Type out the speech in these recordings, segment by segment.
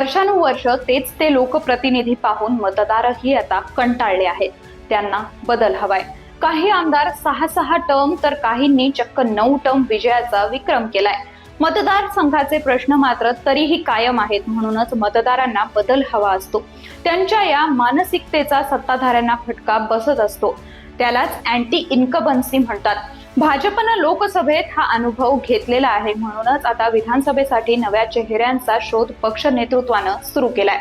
वर्षानुवर्ष तेच ते लोकप्रतिनिधी पाहून मतदारही आता कंटाळले आहेत. त्यांना बदल हवाय. काही आमदार सहा सहा टर्म तर काहींनी चक्क नऊ टर्म विजयाचा विक्रम केलाय. मतदारसंघाचे प्रश्न मात्र तरीही कायम आहेत म्हणूनच मतदारांना बदल हवा असतो. त्यांच्या या मानसिकतेचा सत्ताधाऱ्यांना फटका बसत असतो. त्यालाच अँटी इन्कबन्सी म्हणतात. भाजपनं लोकसभेत हा अनुभव घेतलेला आहे म्हणूनच आता विधानसभेसाठी नव्या चेहऱ्यांचा शोध पक्ष नेतृत्वानं सुरू केलाय.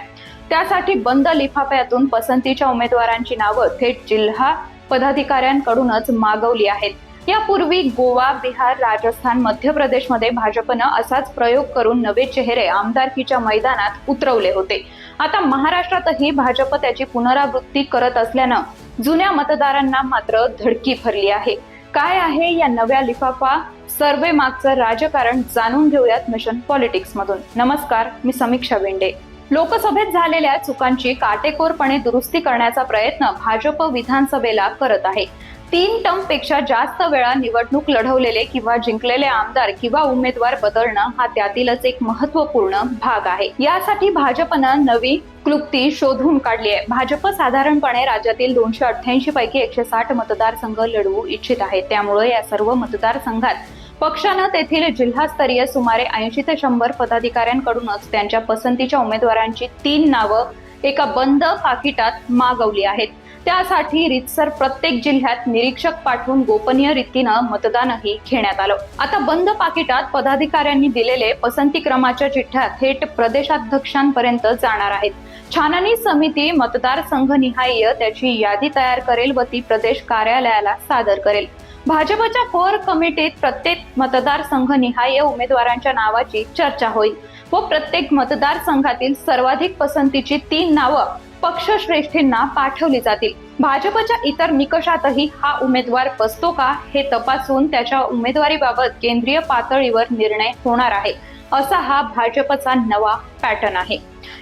त्यासाठी बंद लिफाफ्यातून पसंतीच्या उमेदवारांची नावं थेट जिल्हा पदाधिकाऱ्यांकडूनच मागवली आहेत. यापूर्वी गोवा बिहार राजस्थान मध्य प्रदेशमध्ये भाजपनं असाच प्रयोग करून नवे चेहरे आमदारकीच्या मैदानात उतरवले होते. आता महाराष्ट्रातही भाजप त्याची पुनरावृत्ती करत असल्यानं जुन्या मतदारांना मात्र धडकी भरली आहे. काय आहे या नव्या लिफाफा? सर्वे मागचं राजकारण जाणून घेऊयात मिशन पॉलिटिक्स मधून नमस्कार मी समीक्षा वेंडे. लोकसभेत झालेल्या चुकांची काटेकोरपणे दुरुस्ती करण्याचा प्रयत्न भाजप विधानसभेला करत आहे. तीन टर्मपेक्षा जास्त वेळा निवडणूक लढवलेले किंवा जिंकलेले आमदार किंवा उमेदवार बदलणं हा त्यातीलच एक महत्त्वपूर्ण भाग आहे. यासाठी भाजपनं नवी क्लुप्ती शोधून काढली आहे. भाजप साधारणपणे राज्यातील दोनशे अठ्ठ्याऐंशी पैकी एकशे साठ मतदारसंघ लढवू इच्छित आहे. त्यामुळे या सर्व मतदारसंघात पक्षानं तेथील जिल्हास्तरीय सुमारे ऐंशी ते शंभर पदाधिकाऱ्यांकडूनच त्यांच्या पसंतीच्या उमेदवारांची तीन नावं एका बंद पाकिटात मागवली आहेत. त्यासाठी रितसर प्रत्येक जिल्ह्यात निरीक्षक पाठवून गोपनीय रीतीनं मतदानही घेण्यात आलं. आता बंद पाकिटात पदाधिकाऱ्यांनी दिलेले पसंती क्रमाच्या चिठ्ठ्या थेट प्रदेशाध्यक्षांपर्यंत जाणार आहेत. छाननी समिती मतदारसंघ निहाय त्याची यादी तयार करेल व ती प्रदेश कार्यालयाला सादर करेल. भाजपच्या कोर कमिटीत प्रत्येक मतदारसंघ निहाय उमेदवारांच्या नावाची चर्चा होईल व प्रत्येक मतदारसंघातील सर्वाधिक पसंतीची तीन नावं पक्षश्रेष्ठींना पाठवली जातील. भाजपच्या इतर निकषातही हा उमेदवार बसतो का हे तपासून त्याच्या उमेदवारीबाबत केंद्रीय पातळीवर निर्णय होणार आहे. असा हा भाजपचा नवा पॅटर्न आहे.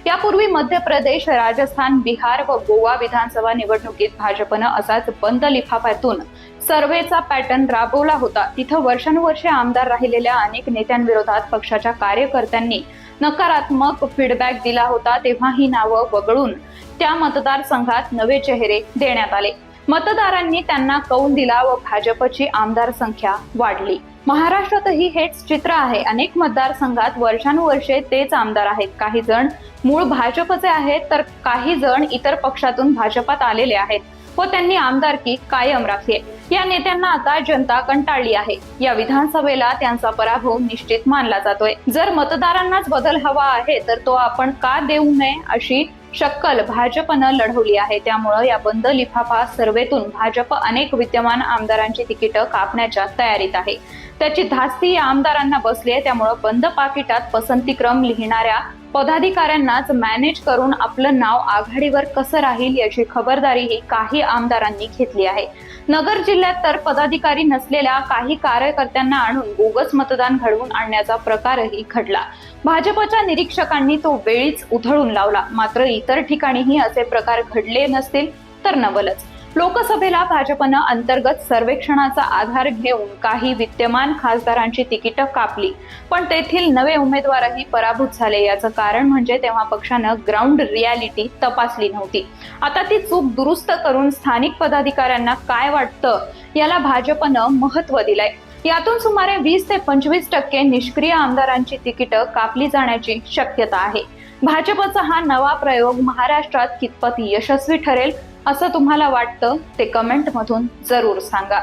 यापूर्वी मध्य प्रदेश राजस्थान बिहार व गोवा विधानसभा निवडणुकीत भाजपनं असाच बंद लिफाफ्यातून सर्वेचा पॅटर्न राबवला होता. तिथं वर्षानुवर्षे आमदार राहिलेल्या अनेक नेत्यांविरोधात पक्षाच्या कार्यकर्त्यांनी नकारात्मक फीडबॅक दिला होता तेव्हा ही नावं वगळून त्या मतदारसंघात नवे चेहरे देण्यात आले. मतदारांनी त्यांना कौल दिला व भाजपची आमदार संख्या वाढली. महाराष्ट्रातही हेच चित्र आहे. अनेक मतदारसंघात वर्षानुवर्षे तेच आमदार आहेत. काही जण मूळ भाजपचे आहेत तर काही जण इतर पक्षातून भाजपात आलेले आहेत व त्यांनी आमदारकी कायम राखली या नेत्यांना आता जनता कंटाळली आहे. या विधानसभेला त्यांचा पराभव निश्चित मानला जातोय. जर मतदारांनाच बदल हवा आहे तर तो आपण का देऊ नये अशी शक्कल भाजपनं लढवली आहे. त्यामुळं या बंद लिफाफा सर्वेतून भाजप अनेक विद्यमान आमदारांची तिकीटं कापण्याच्या तयारीत आहे. त्याची धास्ती या आमदारांना बसली आहे. त्यामुळं बंद पाकिटात पसंतीक्रम लिहिणाऱ्या पदाधिकाऱ्यांनाच मॅनेज करून आपलं नाव आघाडीवर कसं राहील याची खबरदारीही काही आमदारांनी घेतली आहे. नगर जिल्ह्यात तर पदाधिकारी नसलेल्या काही कार्यकर्त्यांना आणून बोगस मतदान घडवून आणण्याचा प्रकारही घडला. भाजपच्या निरीक्षकांनी तो वेळीच उधळून लावला. मात्र इतर ठिकाणीही असे प्रकार घडले नसतील तर नवलच. लोकसभेला भाजपनं अंतर्गत सर्वेक्षणाचा आधार घेऊन काही विद्यमान खासदारांची तिकीटं कापली. पण तेथील नवे उमेदवारही पराभूत झाले. याचं कारण म्हणजे तेव्हा पक्षानं ग्राउंड रियालिटी तपासली नव्हती. आता ती चूक दुरुस्त करून स्थानिक पदाधिकाऱ्यांना काय वाटतं याला भाजपनं महत्त्व दिलंय. यातून सुमारे वीस ते पंचवीस टक्के निष्क्रिय आमदारांची तिकीटं कापली जाण्याची शक्यता आहे. भाजपचा हा नवा प्रयोग महाराष्ट्रात कितपत यशस्वी ठरेल? असं तुम्हाला वाटतं ते कमेंटमधून जरूर सांगा.